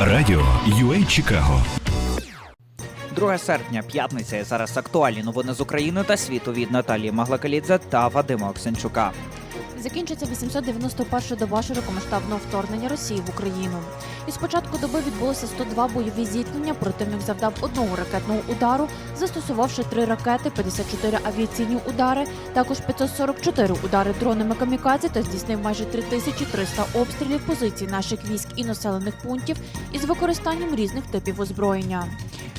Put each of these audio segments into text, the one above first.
Радіо UA Чикаго. 2 серпня, п'ятниця. Зараз актуальні новини з України та світу від Наталії Маглакалідзе та Вадима Оксенчука. Закінчиться 891 доба широкомасштабного вторгнення Росії в Україну. І з початку доби відбулося 102 бойові зіткнення. Противник завдав одного ракетного удару, застосувавши три ракети, 54 авіаційні удари, також 544 удари дронами камікадзе та здійснив майже 3300 обстрілів позицій наших військ і населених пунктів із використанням різних типів озброєння.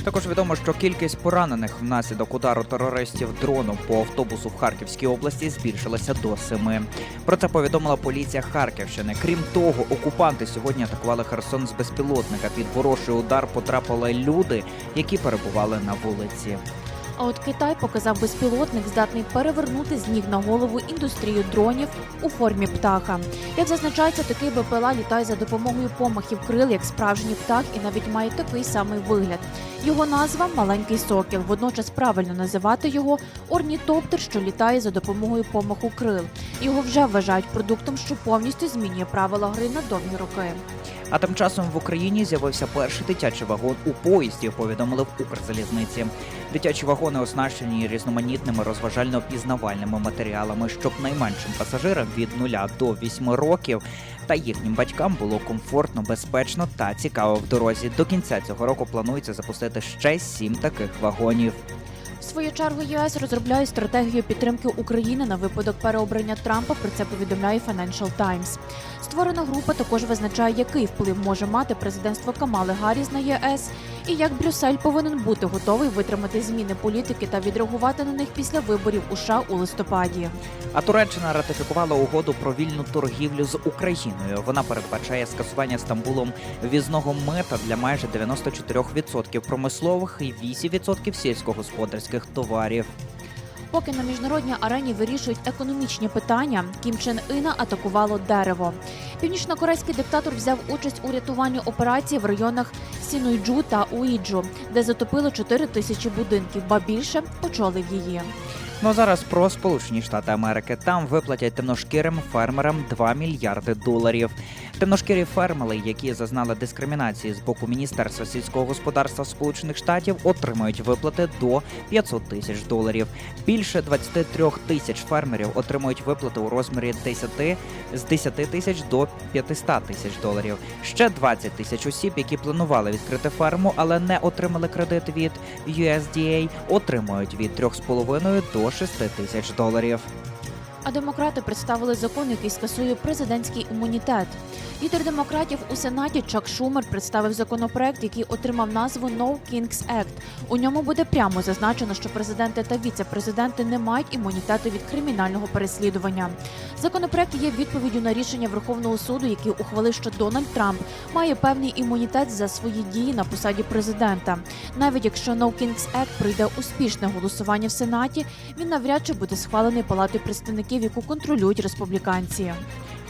Також відомо, що кількість поранених внаслідок удару терористів дроном по автобусу в Харківській області збільшилася до семи. Про це повідомила поліція Харківщини. Крім того, окупанти сьогодні атакували Херсон з безпілотника. Під ворожий удар потрапили люди, які перебували на вулиці. А от Китай показав безпілотник, здатний перевернути з ніг на голову індустрію дронів у формі птаха. Як зазначається, такий БПЛА літає за допомогою помахів крил, як справжній птах, і навіть має такий самий вигляд. Його назва маленький сокіл. Водночас правильно називати його орнітоптер, що літає за допомогою помаху крил. Його вже вважають продуктом, що повністю змінює правила гри на довгі роки. А тим часом в Україні з'явився перший дитячий вагон у поїзді. Повідомили в Укрзалізниці. Дитячі вагони оснащені різноманітними розважально-пізнавальними матеріалами, щоб найменшим пасажирам від 0 до 8 років та їхнім батькам було комфортно, безпечно та цікаво в дорозі. До кінця цього року планується запустити ще сім таких вагонів. В свою чергу ЄС розробляє стратегію підтримки України на випадок переобрання Трампа. Про це повідомляє Financial Times. Створена група також визначає, який вплив може мати президентство Камали Гарріс на ЄС, і як Брюссель повинен бути готовий витримати зміни політики та відреагувати на них після виборів у США у листопаді. А Туреччина ратифікувала угоду про вільну торгівлю з Україною. Вона передбачає скасування Стамбулом візного мета для майже 94% промислових і 8% сільськогосподарських товарів. Поки на міжнародній арені вирішують економічні питання, Кім Чен Іна атакувало дерево. Північнокорейський диктатор взяв участь у рятуванні операції в районах Сінуйджу та Уїджу, де затопило 4 тисячі будинків, ба більше очолив її. Ну а зараз про Сполучені Штати Америки. Там виплатять темношкірим фермерам 2 мільярди доларів. Темношкірі фермери, які зазнали дискримінації з боку Міністерства сільського господарства Сполучених Штатів, отримають виплати до 500 тисяч доларів. Більше 23 тисяч фермерів отримують виплати у розмірі 10, з 10 тисяч до 500 тисяч доларів. Ще 20 тисяч осіб, які планували відкрити ферму, але не отримали кредит від USDA, отримують від 3,5 до 6 тисяч доларів. А демократи представили закон, який скасує президентський імунітет. Лідер демократів у сенаті Чак Шумер представив законопроект, який отримав назву No Kings Act. У ньому буде прямо зазначено, що президенти та віце-президенти не мають імунітету від кримінального переслідування. Законопроект є відповіддю на рішення Верховного суду, який ухвалив, що Дональд Трамп має певний імунітет за свої дії на посаді президента. Навіть якщо No Kings Act пройде успішне голосування в сенаті, він навряд чи буде схвалений палатою представників, яку контролюють республіканці.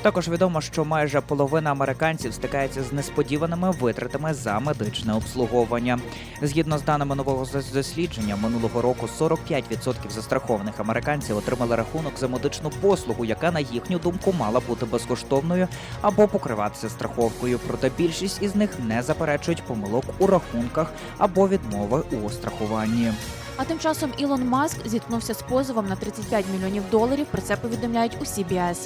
Також відомо, що майже половина американців стикається з несподіваними витратами за медичне обслуговування. Згідно з даними нового дослідження, минулого року 45% застрахованих американців отримали рахунок за медичну послугу, яка на їхню думку мала бути безкоштовною або покриватися страховкою. Проте більшість із них не заперечують помилок у рахунках або відмови у страхуванні. А тим часом Ілон Маск зіткнувся з позовом на 35 мільйонів доларів. Про це повідомляють у CBS.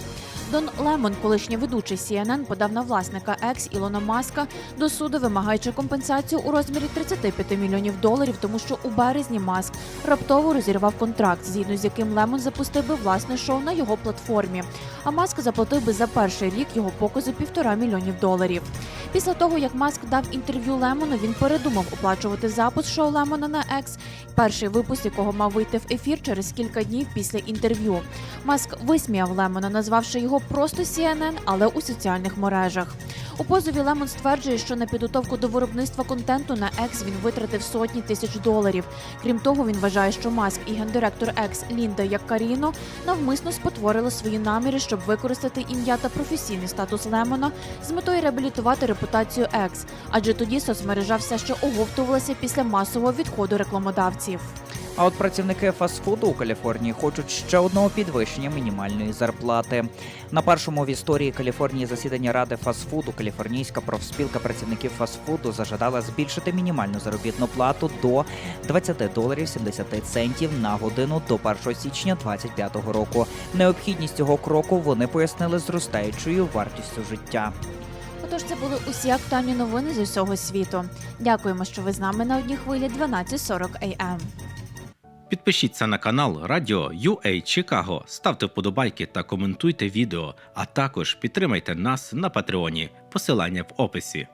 Дон Лемон, колишній ведучий CNN, подав на власника екс Ілона Маска до суду, вимагаючи компенсацію у розмірі 35 мільйонів доларів, тому що у березні Маск раптово розірвав контракт, згідно з яким Лемон запустив би власне шоу на його платформі. А Маск заплатив би за перший рік його показу півтора мільйонів доларів. Після того, як Маск дав інтерв'ю Лемону, він передумав оплачувати запуск шоу Лемона на Екс, перший випуск якого мав вийти в ефір через кілька днів після інтерв'ю. Маск висміяв Лемона, назвавши його просто CNN, але у соціальних мережах. У позові Лемон стверджує, що на підготовку до виробництва контенту на Екс він витратив сотні тисяч доларів. Крім того, він вважає, що Маск і гендиректор Екс Лінда Яккаріно навмисно спотворили свої наміри, щоб використати ім'я та професійний статус Лемона з метою реабілітувати репутацію X, адже тоді соцмережа все ще оговтувалася після масового відходу рекламодавців. А от працівники фастфуду у Каліфорнії хочуть ще одного підвищення мінімальної зарплати. На першому в історії Каліфорнії засідання ради фастфуду Каліфорнійська профспілка працівників фастфуду зажадала збільшити мінімальну заробітну плату до 20 доларів 70 центів на годину до 1 січня 2025 року. Необхідність цього кроку вони пояснили зростаючою вартістю життя. Отож, це були усі актуальні новини з усього світу. Дякуємо, що ви з нами на одній хвилі 12.40 AM. Підпишіться на канал Радіо UA Чикаго, ставте вподобайки та коментуйте відео, а також підтримайте нас на Патреоні. Посилання в описі.